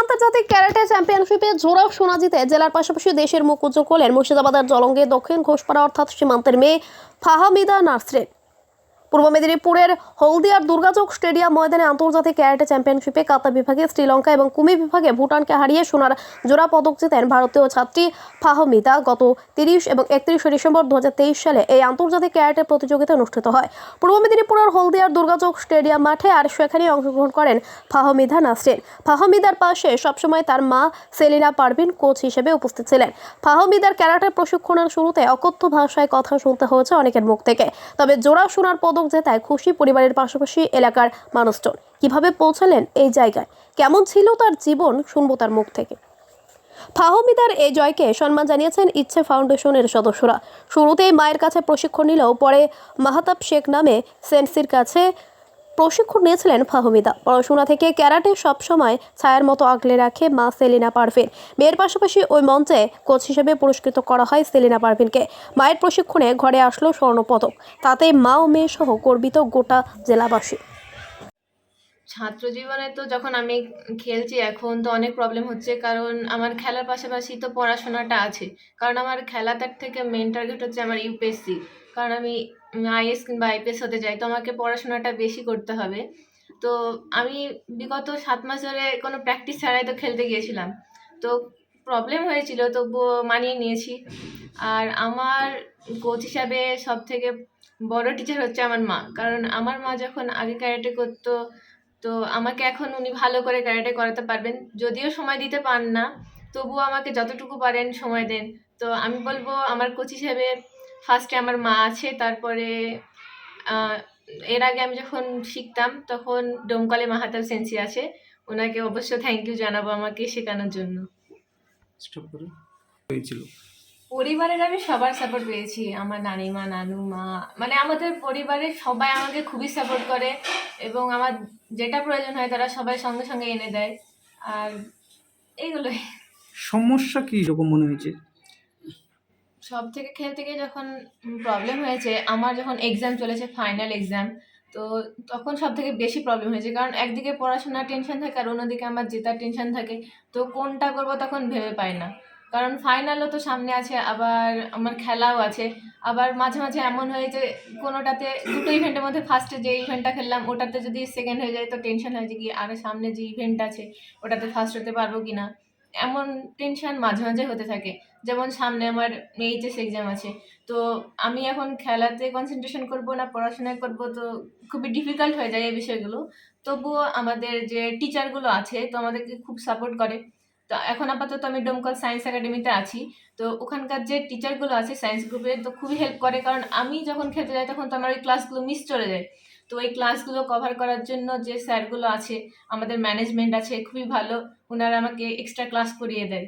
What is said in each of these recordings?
আন্তর্জাতিক ক্যারাটে চ্যাম্পিয়নশিপে জোড়া সোনা জিতে জেলার পাশাপাশি দেশের মুখ উজ্জ্বল করলেন মুর্শিদাবাদের জলঙ্গে দক্ষিণ ঘোষপাড়া অর্থাৎ সীমান্তের মেয়ে ফাহামিদা নাসরিন। পূর্ব মেদিনীপুরের হলদিয়ার দুর্গাচক স্টেডিয়াম ময়দানে আন্তর্জাতিক ক্যারাটে চ্যাম্পিয়নশিপে কাতা বিভাগে শ্রীলঙ্কা এবং কুমি বিভাগে ভুটানকে হারিয়ে সোনার জোড়া পদক জেতেন ভারতীয় ছাত্রী ফাহমিদা। গত তিরিশ এবং একত্রিশে ডিসেম্বর দু হাজার তেইশ সালে এই আন্তর্জাতিক ক্যারাটে প্রতিযোগিতা অনুষ্ঠিত হয়। পূর্ব মেদিনীপুরের হলদিয়ার দুর্গাচক স্টেডিয়াম মাঠে আর সেখানে অংশগ্রহণ করেন ফাহমিদা নাসরিন। ফাহমিদার পাশে সবসময় তার মা সেলিনা পারভিন কোচ হিসেবে উপস্থিত ছিলেন। ফাহমিদার ক্যারাটে প্রশিক্ষণের শুরুতে অকথ্য ভাষায় কথা শুনতে হয়েছে অনেকের মুখ থেকে। তবে জোড়া সোনার পদক জেতায় খুশি পরিবারের পাশাপাশি এলাকার মানুষজন। কীভাবে পৌঁছালেন এই জায়গায়? কেমন ছিল তার জীবন? শুনব তার মুখ থেকে। ফাহমিদার এই জয়কে সম্মান জানিয়েছেন ইচ্ছে ফাউন্ডেশনের সদস্যরা। শুরুতেই মায়ের কাছে প্রশিক্ষণ নিলেও পরে মাহাতাব শেখ নামে সেন্সির কাছে প্রশিক্ষণ নিয়েছিলেন ফাহমিদা। পড়াশোনা থেকে ক্যারাটে সবসময় ছায়ার মতো আগলে রাখে মা সেলিনা পারভিন। মেয়ের পাশাপাশি ওই মঞ্চে কোচ হিসেবে পুরস্কৃত করা হয় সেলিনা পারভিনকে। মায়ের প্রশিক্ষণে ঘরে আসলো স্বর্ণপদক। তাতে মা ও মেয়ে সহ গর্বিত গোটা জেলাবাসী। ছাত্র জীবনে তো যখন আমি খেলছি, এখন তো অনেক প্রবলেম হচ্ছে। কারণ আমার খেলার পাশাপাশি তো পড়াশোনাটা আছে। কারণ আমার খেলাটার থেকে মেন টার্গেট হচ্ছে আমার ইউপিএসসি কারণ আমি আইএস কিংবা আইপিএস হতে চাই তো আমাকে পড়াশোনাটা বেশি করতে হবে। তো আমি বিগত সাত মাস ধরে কোনো প্র্যাকটিস ছাড়াই তো খেলতে গিয়েছিলাম। তো প্রবলেম হয়েছিল, তবুও মানিয়ে নিয়েছি। আর আমার কোচ হিসাবে সব থেকে বড় টিচার হচ্ছে আমার মা। কারণ আমার মা যখন আগে ক্যারাটে করতো, তো আমাকে এখন উনি ভালো করে ক্যারাটে করাতে পারবেন। যদিও সময় দিতে পান না, তবুও আমাকে যতটুকু পারেন সময় দেন। তো আমি বলব, আমার কোচ হিসেবে ফার্স্টে আমার মা আছে তারপরে এর আগে আমি যখন শিখতাম তখন ডোমকলে মাহাতাব সেন্সি আছে। ওনাকে অবশ্য থ্যাংক ইউ জানাব আমাকে শেখানোর জন্য। হয়েছিল পরিবারের আমি সবার সাপোর্ট পেয়েছি। আমার নানিমা নানু মা মানে আমাদের পরিবারের সবাই আমাকে খুবই সাপোর্ট করে এবং আমার যেটা প্রয়োজন হয় তারা সবাই সঙ্গে সঙ্গে এনে দেয়। আর এইগুলোই। সমস্যা কি রকম মনে হয়েছে? সব থেকে খেলতে গিয়ে যখন প্রবলেম হয়েছে, আমার যখন এক্সাম চলেছে ফাইনাল এক্সাম তো তখন সব থেকে বেশি প্রবলেম হয়েছে। কারণ একদিকে পড়াশোনার টেনশন থাকে আর অন্যদিকে আমার জেতার টেনশন থাকে। তো কোনটা করব তখন ভেবে পাই না। কারণ ফাইনালও তো সামনে আছে, আবার আমার খেলাও আছে। আবার মাঝে মাঝে এমন হয়েছে কোনোটাতে, দুটো ইভেন্টের মধ্যে ফার্স্টে যে ইভেন্টটা খেললাম, ওটাতে যদি সেকেন্ড হয়ে যায় তো টেনশন হয়েছে কি আর সামনে যে ইভেন্ট আছে, ওটাতে ফার্স্ট হতে পারব কি না এমন টেনশন মাঝে মাঝে হতে থাকে। যেমন সামনে আমার এইচএস এক্সাম আছে। তো আমি এখন খেলাতে কনসেন্ট্রেশন করব না পড়াশোনায় করব, তো খুবই ডিফিকাল্ট হয়ে যায় এই বিষয়গুলো। তবুও আমাদের যে টিচারগুলো আছে, তো আমাদেরকে খুব সাপোর্ট করে। তো এখন আপাতত আমি ডোমকল সায়েন্স একাডেমিতে আছি। তো ওখানকার যে টিচারগুলো আছে সায়েন্স গ্রুপে তো খুবই হেল্প করে। কারণ আমি যখন খেলতে যাই, তখন তো আমার ওই ক্লাসগুলো মিস চলে যায়। তো ওই ক্লাসগুলো কভার করার জন্য যে স্যারগুলো আছে, আমাদের ম্যানেজমেন্ট আছে, খুবই ভালো। ওনারা আমাকে এক্সট্রা ক্লাস করিয়ে দেয়।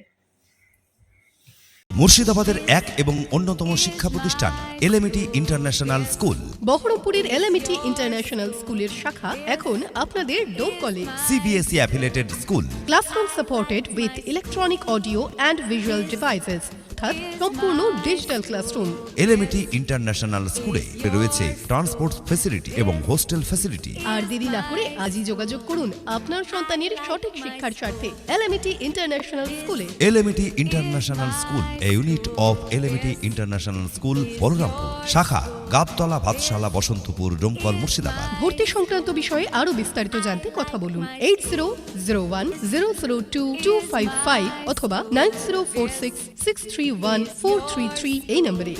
মুর্শিদাবাদের এক এবং অন্যতম শিক্ষা প্রতিষ্ঠান এলএমইটি ইন্টারন্যাশনাল স্কুল বহরমপুরের এলএমইটি ইন্টারন্যাশনাল স্কুলের শাখা এখন আপনাদের dome college CBSE affiliated school classroom supported with electronic audio and visual devices অর্থাৎ সম্পূর্ণ ডিজিটাল ক্লাসরুম। এলএমইটি ইন্টারন্যাশনাল স্কুলে রয়েছে ট্রান্সপোর্ট ফেসিলিটি এবং হোস্টেল ফেসিলিটি আর দেরি না করে আজই যোগাযোগ করুন আপনার সন্তানের সঠিক শিক্ষার স্বার্থে এলএমইটি ইন্টারন্যাশনাল স্কুলে। LMET international school a unit of LMET international school Balarampur শাখা গাবতলা ভাতশালা বসন্তপুর ডোমকল মুর্শিদাবাদ। ভর্তি সংক্রান্ত বিষয়ে আরও বিস্তারিত জানতে কথা বলুন eight zero zero one zero zero two two five five অথবা nine zero four six six three one four three three এই নম্বরে